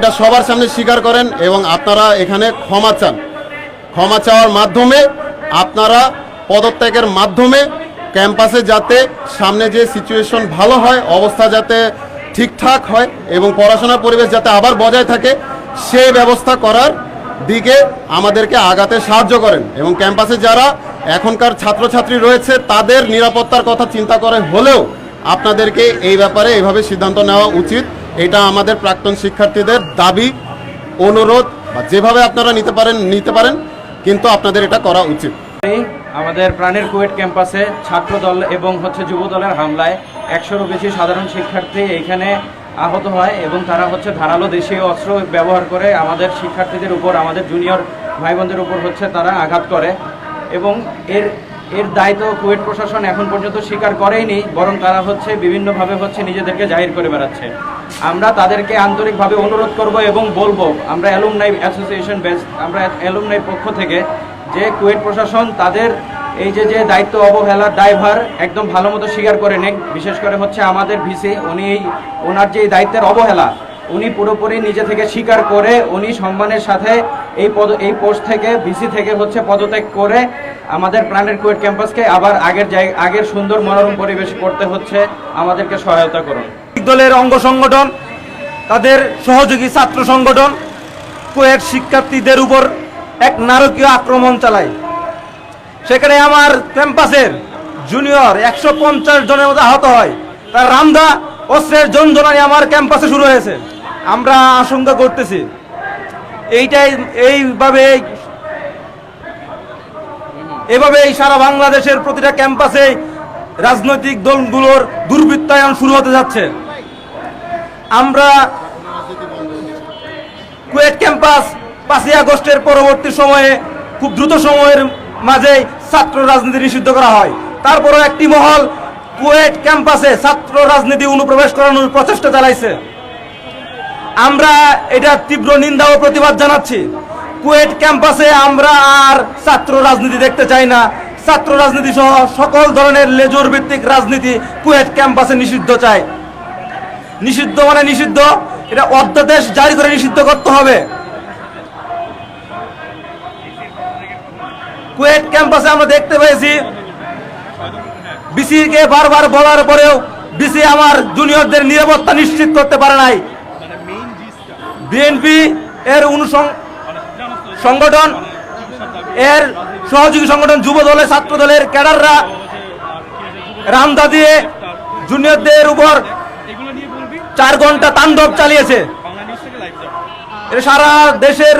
এটা সবার সামনে স্বীকার করেন এবং আপনারা এখানে ক্ষমা চান। ক্ষমা চাওয়ার মাধ্যমে আপনারা পদত্যাগের মাধ্যমে ক্যাম্পাসে যাতে সামনে যে সিচুয়েশন ভালো হয়, অবস্থা যাতে ঠিকঠাক হয় এবং পড়াশোনার পরিবেশ যাতে আবার বজায় থাকে, সেই ব্যবস্থা করার দিকে আমাদেরকে আগাতে সাহায্য করেন এবং ক্যাম্পাসে যারা এখনকার ছাত্রছাত্রী রয়েছে, তাদের নিরাপত্তার কথা চিন্তা করে হলেও আপনাদেরকে এই ব্যাপারে এইভাবে সিদ্ধান্ত নেওয়া উচিত। এটা আমাদের প্রাক্তন শিক্ষার্থীদের দাবি, অনুরোধ, বা যেভাবে আপনারা নিতে পারেন নিতে পারেন, কিন্তু আপনাদের এটা করা উচিত। আমাদের প্রাণের কুয়েট ক্যাম্পাসে ছাত্র দল এবং হচ্ছে যুব দলের হামলায় একশোরও বেশি সাধারণ শিক্ষার্থী এখানে আহত হয় এবং তারা হচ্ছে ধারালো দেশীয় অস্ত্র ব্যবহার করে আমাদের শিক্ষার্থীদের উপর, আমাদের জুনিয়র ভাই বোনদের উপর হচ্ছে তারা আঘাত করে এবং এর এর দায়িত্ব কুয়েট প্রশাসন এখন পর্যন্ত স্বীকার করেইনি, বরং তারা হচ্ছে বিভিন্নভাবে হচ্ছে নিজেদেরকে জাহির করে বেড়াচ্ছে। আমরা তাদেরকে আন্তরিকভাবে অনুরোধ করব এবং বলব, আমরা অ্যালুমনাই অ্যাসোসিয়েশন বেস আমরা অ্যালুমনাই পক্ষ থেকে যে কুয়েট প্রশাসন তাদের এই যে যে দায়িত্ব অবহেলার দায়ভার একদম ভালো মতো স্বীকার করে নেন বিশেষ করে হচ্ছে আমাদের ভিসি, উনি এই ওনার যে দায়িত্বের অবহেলা, উনি পুরোপুরি নিজে থেকে স্বীকার করে উনি সম্মানের সাথে এই পদ এই পোস্ট থেকে, ভিসি থেকে হচ্ছে পদত্যাগ করে আমাদের প্রাণের কুয়েট ক্যাম্পাসকে আবার আগের আগের সুন্দর মনোরম পরিবেশ করতে হচ্ছে। আমাদেরকে সহায়তা করুন। দলের অঙ্গ সংগঠন, তাদের সহযোগী ছাত্র সংগঠন কুয়েট শিক্ষার্থীদের উপর এক নারকীয় আক্রমণ চালায়। সেখানে আমার ক্যাম্পাসের জুনিয়র একশো পঞ্চাশ জনের মতো আহত হয়। তার রামদা অস্ত্রের জনজনানি আমার ক্যাম্পাসে শুরু হয়েছে। আমরা আশঙ্কা করতেছি। এইটাই, এইভাবে এভাবে এই সারা বাংলাদেশের প্রতিটা ক্যাম্পাসে রাজনৈতিক দলগুলোর দুর্বৃত্তায়ন শুরু হতে যাচ্ছে। আমরা কুয়েট ক্যাম্পাস পাঁচই আগস্টের পরবর্তী সময়ে, খুব দ্রুত সময়ের মাঝে ছাত্র রাজনীতি নিষিদ্ধ করা হয়। তারপরও একটি মহল কুয়েট ক্যাম্পাসে ছাত্র রাজনীতি অনুপ্রবেশ করানোর প্রচেষ্টা চালাইছে। আমরা এটা তীব্র নিন্দা ও প্রতিবাদ জানাচ্ছি। কুয়েট ক্যাম্পাসে আমরা আর ছাত্র রাজনীতি দেখতে চাই না। ছাত্র রাজনীতি সহ সকল ধরনের লেজুর ভিত্তিক রাজনীতি কুয়েট ক্যাম্পাসে নিষিদ্ধ চাই। নিষিদ্ধ মানে নিষিদ্ধ এটা অধ্যাদেশ জারি করে নিষিদ্ধ করতে হবে। কুয়েট ক্যাম্পাসে আমরা দেখতে পেয়েছি বিসিকে বারবার বলার পরেও বিসি আমার জুনিয়রদের নিরাপত্তা নিশ্চিত করতে পারে নাই। বিএনপি এর অনুসং সংগঠন, এর সহযোগী সংগঠন যুব দলের, ছাত্র দলের ক্যাডাররা রামদা দিয়ে জুনিয়রদের উপর চার ঘণ্টা তাণ্ডব চালিয়েছে। এটা সারা দেশের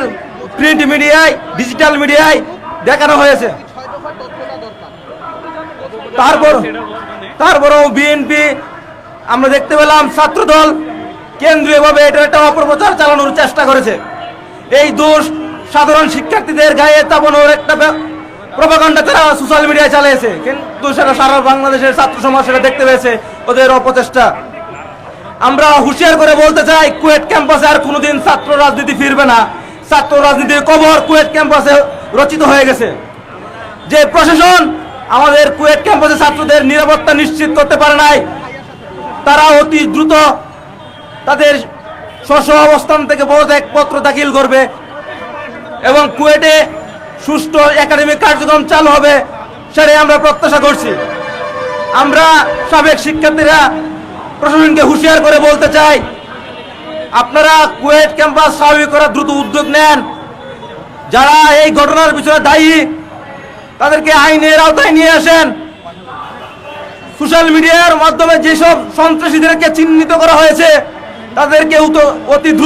প্রিন্ট মিডিয়ায় ডিজিটাল মিডিয়ায় দেখানো হয়েছে। তারপর, তারপরেও বিএনপি, আমরা দেখতে পেলাম ছাত্রদল কেন্দ্রীয়ভাবে এটা একটা অপপ্রচার চালানোর চেষ্টা করেছে। এই দোষ সাধারণ শিক্ষার্থীদের গায়ে চাপানোর একটা প্রভাকাণ্ডা তারা সোশ্যাল মিডিয়ায় চালিয়েছে। কিন্তু সেটা সারা বাংলাদেশের ছাত্র সমাজ সেটা দেখতে পেয়েছে ওদের অপচেষ্টা। আমরা হুঁশিয়ার করে বলতে চাই কুয়েট ক্যাম্পাসে আর কোনোদিন ছাত্র রাজনীতি ফিরবে না। ছাত্র রাজনীতির কবর কুয়েট ক্যাম্পাসে রচিত হয়ে গেছে। যে প্রশাসন আমাদের কুয়েট ক্যাম্পাসে ছাত্রদের নিরাপত্তা নিশ্চিত করতে পারে নাই, তারা অতি দ্রুত তাদের স্ব অবস্থান থেকে পদত্যাগ পত্র দাখিল করবে। এবং কুয়েটে সুষ্ঠু একাডেমিক কার্যক্রম চালু হবে সেটাই আমরা প্রত্যাশা করছি। আমরা সাবেক শিক্ষার্থীরা প্রশাসনকে হুঁশিয়ার করে বলতে চাই, আপনারা কুয়েট ক্যাম্পাস স্বাভাবিক করার দ্রুত উদ্যোগ নেন। যারা এই ঘটনার পিছনে দায়ী, তাদেরকে আইনের আওতায় নিয়ে আসেন। সোশ্যাল মিডিয়ার মাধ্যমে যেসব সন্ত্রাসীদেরকে চিহ্নিত করা হয়েছে, তাদেরকে অতি